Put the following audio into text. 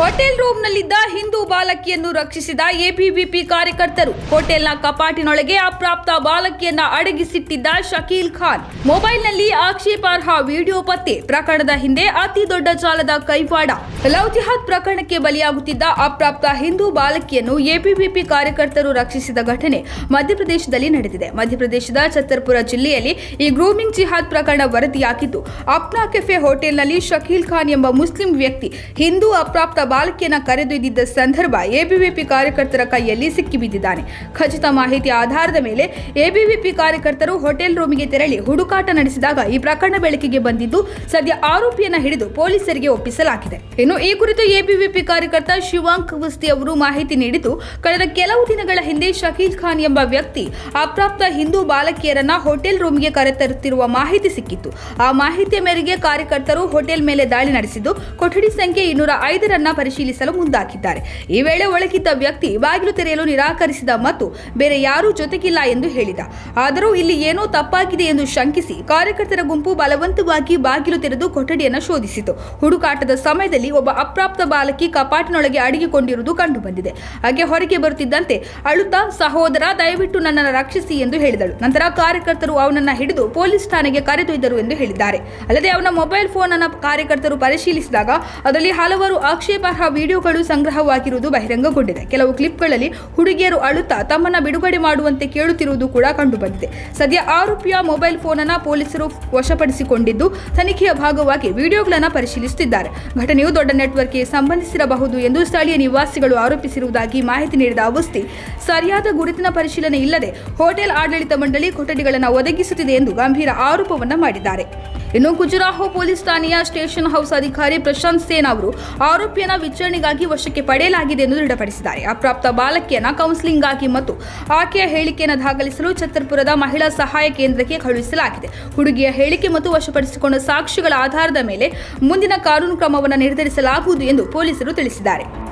Hotel ರೂಮ್ನಲ್ಲಿದ್ದ Hindu ಬಾಲಕಿಯನ್ನು ರಕ್ಷಿಸಿದ ABVP ಕಾರ್ಯಕರ್ತರು. ಹೋಟೆಲ್ನ ಕಪಾಟಿನೊಳಗೆ ಅಪ್ರಾಪ್ತ ಬಾಲಕಿಯನ್ನ ಅಡಗಿಸಿಟ್ಟಿದ್ದ ಶಕೀಲ್ ಖಾನ್. ಮೊಬೈಲ್ನಲ್ಲಿ ಆಕ್ಷೇಪಾರ್ಹ ವಿಡಿಯೋ ಪತ್ತೆ. ಪ್ರಕರಣದ ಹಿಂದೆ ಅತಿ ದೊಡ್ಡ ಜಾಲದ ಕೈವಾಡ. ಲವ್ ಜಿಹಾದ್ ಪ್ರಕರಣಕ್ಕೆ ಬಲಿಯಾಗುತ್ತಿದ್ದ ಅಪ್ರಾಪ್ತ ಹಿಂದೂ ಬಾಲಕಿಯನ್ನು ಎಬಿವಿಪಿ ಕಾರ್ಯಕರ್ತರು ರಕ್ಷಿಸಿದ ಘಟನೆ ಮಧ್ಯಪ್ರದೇಶದಲ್ಲಿ ನಡೆದಿದೆ. ಮಧ್ಯಪ್ರದೇಶದ ಛತ್ತರ್ಪುರ ಜಿಲ್ಲೆಯಲ್ಲಿ ಈ ಗ್ರೂಮಿಂಗ್ ಜಿಹಾದ್ ಪ್ರಕರಣ ವರದಿಯಾಗಿದ್ದು, ಅಪ್ನಾ ಕೆಫೆ ಹೋಟೆಲ್ನಲ್ಲಿ ಶಕೀಲ್ ಖಾನ್ ಎಂಬ ಮುಸ್ಲಿಂ ವ್ಯಕ್ತಿ ಹಿಂದೂ ಅಪ್ರಾಪ್ತ ಬಾಲಕಿಯನ್ನ ಕರೆದೊಯ್ದಿದ್ದ ಸಂದರ್ಭ ಎಬಿವಿಪಿ ಕಾರ್ಯಕರ್ತರ ಕೈಯಲ್ಲಿ ಸಿಕ್ಕಿಬಿದ್ದಿದ್ದಾನೆ. ಖಚಿತ ಮಾಹಿತಿ ಆಧಾರದ ಮೇಲೆ ಎಬಿವಿಪಿ ಕಾರ್ಯಕರ್ತರು ಹೋಟೆಲ್ ರೂಮಿಗೆ ತೆರಳಿ ಹುಡುಕಾಟ ನಡೆಸಿದಾಗ ಈ ಪ್ರಕರಣ ಬೆಳಕಿಗೆ ಬಂದಿದ್ದು ಸದ್ಯ ಆರೋಪಿಯನ್ನ ಹಿಡಿದು ಪೊಲೀಸರಿಗೆ ಒಪ್ಪಿಸಲಾಗಿದೆ. ಇನ್ನು ಈ ಕುರಿತು ಎಬಿವಿಪಿ ಕಾರ್ಯಕರ್ತ ಶಿವಾಂಕ್ ಕುಸ್ತಿ ಅವರು ಮಾಹಿತಿ ನೀಡಿದ್ದು, ಕಳೆದ ಕೆಲವು ದಿನಗಳ ಹಿಂದೆ ಶಕೀಲ್ ಖಾನ್ ಎಂಬ ವ್ಯಕ್ತಿ ಅಪ್ರಾಪ್ತ ಹಿಂದೂ ಬಾಲಕಿಯರನ್ನ ಹೋಟೆಲ್ ರೂಮ್ಗೆ ಕರೆತರುತ್ತಿರುವ ಮಾಹಿತಿ ಸಿಕ್ಕಿತ್ತು. ಆ ಮಾಹಿತಿಯ ಮೇರೆಗೆ ಕಾರ್ಯಕರ್ತರು ಹೋಟೆಲ್ ಮೇಲೆ ದಾಳಿ ನಡೆಸಿದ್ದು, ಕೊಠಡಿ ಸಂಖ್ಯೆ ಇನ್ನೂರ ಐದರನ್ನ ಪರಿಶೀಲಿಸಲು ಮುಂದಾಗಿದ್ದಾರೆ. ಈ ವೇಳೆ ಒಳಗಿದ್ದ ವ್ಯಕ್ತಿ ಬಾಗಿಲು ತೆರೆಯಲು ನಿರಾಕರಿಸಿದ ಮತ್ತು ಬೇರೆ ಯಾರೂ ಜೊತೆಗಿಲ್ಲ ಎಂದು ಹೇಳಿದ. ಆದರೂ ಇಲ್ಲಿ ಏನೋ ತಪ್ಪಾಗಿದೆ ಎಂದು ಶಂಕಿಸಿ ಕಾರ್ಯಕರ್ತರ ಗುಂಪು ಬಲವಂತವಾಗಿ ಬಾಗಿಲು ತೆರೆದು ಕೊಠಡಿಯನ್ನು ಶೋಧಿಸಿತು. ಹುಡುಕಾಟದ ಸಮಯದಲ್ಲಿ ಒಬ್ಬ ಅಪ್ರಾಪ್ತ ಬಾಲಕಿ ಕಪಾಟಿನೊಳಗೆ ಅಡಗಿಕೊಂಡಿರುವುದು ಕಂಡುಬಂದಿದೆ. ಹಾಗೆ ಹೊರಗೆ ಬರುತ್ತಿದ್ದಂತೆ ಅಳುತ್ತಾ, ಸಹೋದರ, ದಯವಿಟ್ಟು ನನ್ನನ್ನು ರಕ್ಷಿಸಿ ಎಂದು ಹೇಳಿದಳು. ನಂತರ ಕಾರ್ಯಕರ್ತರು ಅವನನ್ನು ಹಿಡಿದು ಪೊಲೀಸ್ ಠಾಣೆಗೆ ಕರೆದೊಯ್ದರು ಎಂದು ಹೇಳಿದ್ದಾರೆ. ಅಲ್ಲದೆ ಅವನ ಮೊಬೈಲ್ ಫೋನ್ ಅನ್ನು ಕಾರ್ಯಕರ್ತರು ಪರಿಶೀಲಿಸಿದಾಗ ಅದರಲ್ಲಿ ಹಲವಾರು ಆಕ್ಷೇಪಾರ್ಹ ವಿಡಿಯೋಗಳು ಸಂಗ್ರಹವಾಗಿರುವುದು ಬಹಿರಂಗಗೊಂಡಿದೆ. ಕೆಲವು ಕ್ಲಿಪ್ಗಳಲ್ಲಿ ಹುಡುಗಿಯರು ಅಳುತ್ತಾ ತಮ್ಮನ್ನ ಬಿಡುಗಡೆ ಮಾಡುವಂತೆ ಕೇಳುತ್ತಿರುವುದು ಕೂಡ ಕಂಡುಬಂದಿದೆ. ಸದ್ಯ ಆರೋಪಿಯ ಮೊಬೈಲ್ ಫೋನ್ ಅನ್ನ ಪೊಲೀಸರು ವಶಪಡಿಸಿಕೊಂಡಿದ್ದು, ತನಿಖೆಯ ಭಾಗವಾಗಿ ವಿಡಿಯೋಗಳನ್ನು ಪರಿಶೀಲಿಸುತ್ತಿದ್ದಾರೆ. ಘಟನೆಯು ದೊಡ್ಡ ನೆಟ್ವರ್ಕ್ಗೆ ಸಂಬಂಧಿಸಿರಬಹುದು ಎಂದು ಸ್ಥಳೀಯ ನಿವಾಸಿಗಳು ಆರೋಪಿಸಿರುವುದಾಗಿ ಮಾಹಿತಿ ನೀಡಿದ ಅವಸ್ಥಿ, ಸರಿಯಾದ ಗುರುತಿನ ಪರಿಶೀಲನೆ ಇಲ್ಲದೆ ಹೋಟೆಲ್ ಆಡಳಿತ ಮಂಡಳಿ ಕೊಠಡಿಗಳನ್ನು ಒದಗಿಸುತ್ತಿದೆ ಎಂದು ಗಂಭೀರ ಆರೋಪವನ್ನು ಮಾಡಿದ್ದಾರೆ. ಇನ್ನು ಖುಜುರಾಹೋ ಪೊಲೀಸ್ ಠಾಣೆಯ ಸ್ಟೇಷನ್ ಹೌಸ್ ಅಧಿಕಾರಿ ಪ್ರಶಾಂತ್ ಸೇನ್ ಅವರು ಆರೋಪಿಯನ್ನ ವಿಚಾರಣೆಗಾಗಿ ವಶಕ್ಕೆ ಪಡೆಯಲಾಗಿದೆ ಎಂದು ದೃಢಪಡಿಸಿದ್ದಾರೆ. ಅಪ್ರಾಪ್ತ ಬಾಲಕಿಯನ್ನ ಕೌನ್ಸಿಲಿಂಗ್ಗಾಗಿ ಮತ್ತು ಆಕೆಯ ಹೇಳಿಕೆಯನ್ನು ದಾಖಲಿಸಲು ಛತ್ತರ್ಪುರದ ಮಹಿಳಾ ಸಹಾಯ ಕೇಂದ್ರಕ್ಕೆ ಕಳುಹಿಸಲಾಗಿದೆ. ಹುಡುಗಿಯ ಹೇಳಿಕೆ ಮತ್ತು ವಶಪಡಿಸಿಕೊಂಡ ಸಾಕ್ಷಿಗಳ ಆಧಾರದ ಮೇಲೆ ಮುಂದಿನ ಕಾನೂನು ಕ್ರಮವನ್ನು ನಿರ್ಧರಿಸಲಾಗುವುದು ಎಂದು ಪೊಲೀಸರು ತಿಳಿಸಿದ್ದಾರೆ.